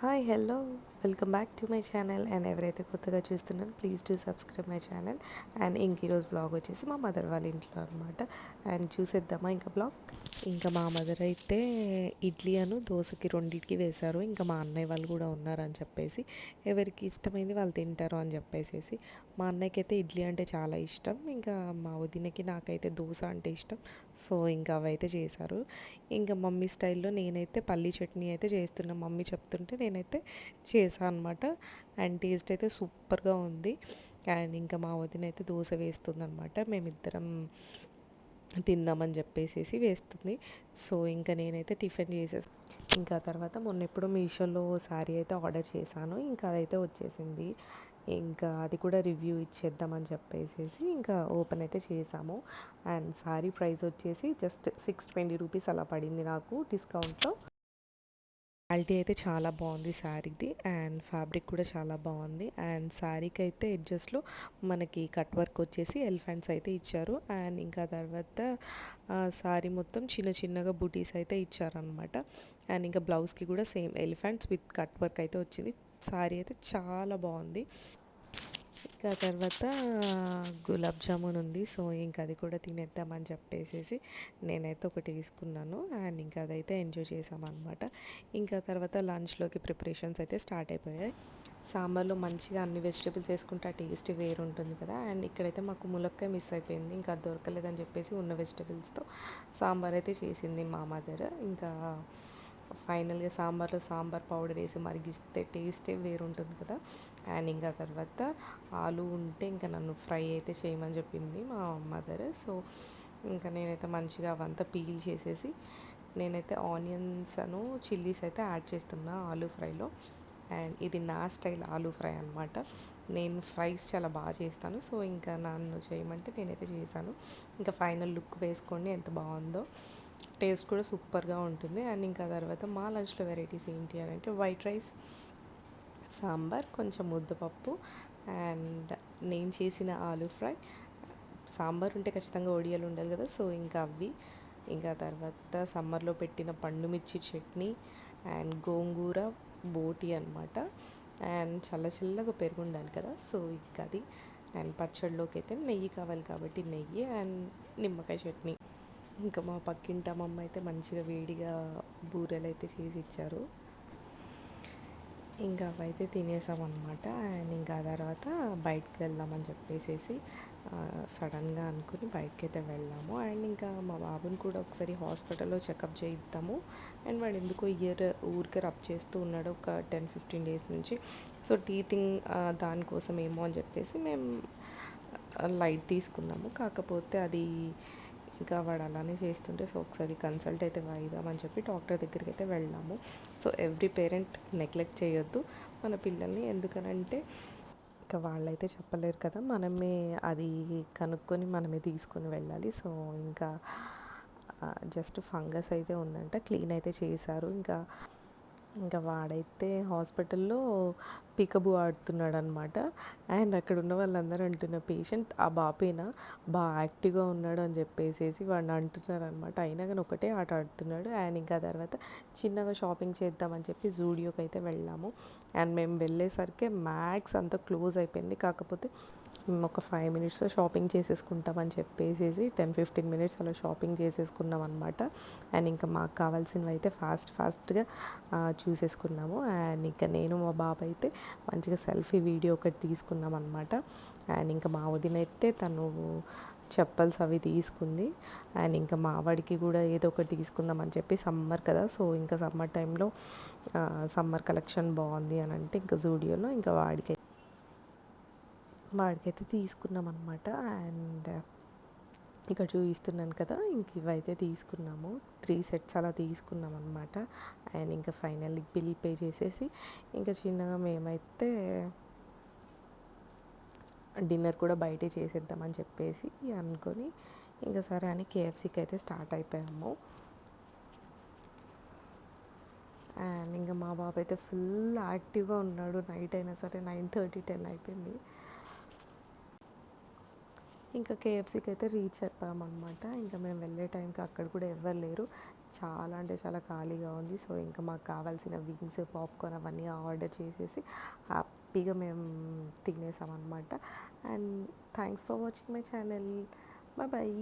Hi hello. Welcome back to my channel. And ఎవరైతే కొత్తగా చూస్తున్నారో please to subscribe my channel. And ఇంక ఈరోజు బ్లాగ్ వచ్చేసి మా మదర్ వాళ్ళ ఇంట్లో అనమాట అండ్ చూసేద్దామా ఇంకా బ్లాగ్? ఇంకా మా మదర్ అయితే ఇడ్లీ అను దోశకి రెండింటికి వేశారు. ఇంకా మా అన్నయ్య వాళ్ళు కూడా ఉన్నారని చెప్పేసి ఎవరికి ఇష్టమైంది వాళ్ళు తింటారు అని చెప్పేసేసి మా అన్నయ్యకి అయితే ఇడ్లీ అంటే చాలా ఇష్టం. ఇంకా మా వదినకి నాకైతే దోశ అంటే ఇష్టం. సో ఇంకా అవైతే చేశారు. ఇంకా మమ్మీ స్టైల్లో నేనైతే పల్లీ చట్నీ అయితే చేస్తున్నా. మమ్మీ చెప్తుంటే నేనైతే చేశాను అనమాట అండ్ టేస్ట్ అయితే సూపర్గా ఉంది. అండ్ ఇంకా మా వదిన అయితే దోశ వేస్తుంది అనమాట మేమిద్దరం తిందామని చెప్పేసేసి వేస్తుంది. సో ఇంకా నేనైతే టిఫిన్ చేసేసి ఇంకా తర్వాత మొన్న ఎప్పుడు మీషోలో శారీ అయితే ఆర్డర్ చేశాను. ఇంకా అదైతే వచ్చేసింది. ఇంకా అది కూడా రివ్యూ ఇచ్చేద్దామని చెప్పేసి ఇంకా ఓపెన్ అయితే చేసాము అండ్ శారీ ప్రైస్ వచ్చేసి జస్ట్ సిక్స్ ట్వంటీ రూపీస్ అలా పడింది నాకు డిస్కౌంట్లో. క్వాలిటీ అయితే చాలా బాగుంది శారీది అండ్ ఫ్యాబ్రిక్ కూడా చాలా బాగుంది అండ్ శారీకి అయితే ఎడ్జస్ట్లో మనకి కట్ వర్క్ వచ్చేసి ఎలిఫెంట్స్ అయితే ఇచ్చారు అండ్ ఇంకా తర్వాత శారీ మొత్తం చిన్న చిన్నగా బూటీస్ అయితే ఇచ్చారనమాట అండ్ ఇంకా బ్లౌజ్కి కూడా same elephants with cut work అయితే వచ్చింది. శారీ అయితే చాలా బాగుంది. ఇంకా తర్వాత గులాబ్ జామున్ ఉంది. సో ఇంకా అది కూడా తినేద్దామని చెప్పేసి నేనైతే ఒకటి తీసుకున్నాను. అండ్ ఇంకా అదైతే ఎంజాయ్ చేసామన్నమాట. ఇంకా తర్వాత లంచ్లోకి ప్రిపరేషన్స్ అయితే స్టార్ట్ అయిపోయాయి. సాంబార్లో మంచిగా అన్ని వెజిటేబుల్స్ వేసుకుంటే ఆ టేస్ట్ వేరు ఉంటుంది కదా. అండ్ ఇక్కడైతే మాకు ములక్కాయ మిస్ అయిపోయింది. ఇంకా దొరకలేదని చెప్పేసి ఉన్న వెజిటేబుల్స్తో సాంబార్ అయితే చేసింది మా మదర్. ఇంకా ఫైనల్గా సాంబార్లో సాంబార్ పౌడర్ వేసి మరిగిస్తే టేస్టే వేరు ఉంటుంది కదా. అండ్ ఇంకా తర్వాత ఆలు ఉంటే ఇంకా నన్ను ఫ్రై అయితే చేయమని చెప్పింది మా మదర్. సో ఇంకా నేనైతే మంచిగా అవంతా పీల్ చేసేసి నేనైతే ఆనియన్స్ అను చిల్లీస్ అయితే యాడ్ చేస్తున్నా ఆలు ఫ్రైలో. అండ్ ఇది నా స్టైల్ ఆలు ఫ్రై అనమాట నేను ఫ్రైస్ చాలా బాగా చేస్తాను. సో ఇంకా నన్ను చేయమంటే నేనైతే చేశాను. ఇంకా ఫైనల్ లుక్ వేసుకోండి ఎంత బాగుందో. టేస్ట్ కూడా సూపర్గా ఉంటుంది. అండ్ ఇంకా తర్వాత మా లంచ్లో వెరైటీస్ ఏంటి అని అంటే వైట్ రైస్ సాంబార్ కొంచెం ముద్దపప్పు అండ్ నేను చేసిన ఆలూ ఫ్రై. సాంబార్ ఉంటే ఖచ్చితంగా ఒడియాలు ఉండాలి కదా సో ఇంకా అవి. ఇంకా తర్వాత సమ్మర్లో పెట్టిన పండు మిర్చి చట్నీ అండ్ గోంగూర బోటి అనమాట అండ్ చల్ల చల్లగా పెరుగు ఉండాలి కదా సో ఇంకా అది. అండ్ పచ్చడిలోకి అయితే నెయ్యి కావాలి కాబట్టి నెయ్యి అండ్ నిమ్మకాయ చట్నీ. ఇంకా మా పక్కింటి అమ్మమ్మ అయితే మంచిగా వేడిగా బూరెలు అయితే చేసి ఇచ్చారు. ఇంకా అవైతే తినేసామన్నమాట. అండ్ ఇంకా తర్వాత బయటకు వెళ్దామని చెప్పేసి సడన్గా అనుకుని బయటకి అయితే వెళ్ళాము. అండ్ ఇంకా మా బాబుని కూడా ఒకసారి హాస్పిటల్లో చెకప్ చేయిద్దాము. అండ్ వాడు ఎందుకో ఇయర్ ఊరికే రబ్ చేస్తూ ఉన్నాడు ఒక టెన్ ఫిఫ్టీన్ డేస్ నుంచి. సో టీతింగ్ దానికోసం ఏమో అని చెప్పేసి మేము లైట్ తీసుకున్నాము. కాకపోతే అది ఇంకా వాడు అలానే చేస్తుంటే సో ఒకసారి కన్సల్ట్ అయితే వాయిదామని చెప్పి డాక్టర్ దగ్గరికి అయితే వెళ్ళాము సో ఎవ్రీ పేరెంట్ నెగ్లెక్ట్ చేయొద్దు. మన పిల్లల్ని ఎందుకనంటే ఇంకా వాళ్ళైతే చెప్పలేరు కదా మనమే అది కనుక్కొని మనమే తీసుకొని వెళ్ళాలి. సో ఇంకా జస్ట్ ఫంగస్ అయితే ఉందంట క్లీన్ అయితే చేశారు. ఇంకా ఇంకా వాడైతే హాస్పిటల్లో పికబు ఆడుతున్నాడు అనమాట అండ్ అక్కడ ఉన్న వాళ్ళందరూ అంటున్న పేషెంట్ ఆ బాపేనా? బాగా యాక్టివ్గా ఉన్నాడు అని చెప్పేసేసి వాడిని అంటున్నారు అనమాట అయినా కానీ ఒకటే ఆట ఆడుతున్నాడు. అండ్ ఇంకా తర్వాత చిన్నగా షాపింగ్ చేద్దామని చెప్పి జూడియోకి అయితే వెళ్ళాము. అండ్ మేము వెళ్ళేసరికి మ్యాక్స్ అంతా క్లోజ్ అయిపోయింది. కాకపోతే ఒక ఫైవ్ మినిట్స్లో షాపింగ్ చేసేసుకుంటామని చెప్పేసి టెన్ ఫిఫ్టీన్ మినిట్స్ అలా షాపింగ్ చేసేసుకున్నాం అనమాట అండ్ ఇంకా మాకు కావాల్సినవి అయితే ఫాస్ట్ ఫాస్ట్గా చూసేసుకున్నాము. అండ్ ఇంకా నేను మా బాబు అయితే మంచిగా సెల్ఫీ వీడియో ఒకటి తీసుకున్నాం అనమాట అండ్ ఇంకా మా వదిన అయితే తను చెప్పల్స్ అవి తీసుకుంది. అండ్ ఇంకా మా వాడికి కూడా ఏదో ఒకటి తీసుకుందాం అని చెప్పి సమ్మర్ కదా సో ఇంకా సమ్మర్ టైంలో సమ్మర్ కలెక్షన్ బాగుంది అని అంటే ఇంకా జూడియోలో ఇంకా వాడికి వాడికైతే తీసుకున్నాం అనమాట అండ్ ఇక్కడ చూపిస్తున్నాను కదా ఇంక ఇవైతే తీసుకున్నాము. త్రీ సెట్స్ అలా తీసుకున్నాం అనమాట అండ్ ఇంకా ఫైనల్లీ బిల్ పే చేసేసి ఇంకా చిన్నగా మేమైతే డిన్నర్ కూడా బయటే చేసేద్దామని చెప్పేసి అనుకొని ఇంకా సరే అని కేఎఫ్సీకి అయితే స్టార్ట్ అయిపోయాము. అండ్ ఇంకా మా బాబు అయితే ఫుల్ యాక్టివ్గా ఉన్నాడు. నైట్ అయినా సరే నైన్ థర్టీ టెన్ అయిపోయింది. ఇంకా కేఎఫ్సీకి అయితే రీచ్ అయిపోయామన్నమాట ఇంకా మేము వెళ్ళే టైంకి అక్కడ కూడా ఎవరు లేరు. చాలా అంటే చాలా ఖాళీగా ఉంది. సో ఇంకా మాకు కావాల్సిన వింగ్స్ పాప్కార్న్ అవన్నీ ఆర్డర్ చేసేసి హ్యాపీగా మేము తినేసాం అనమాట and thanks for watching my channel bye bye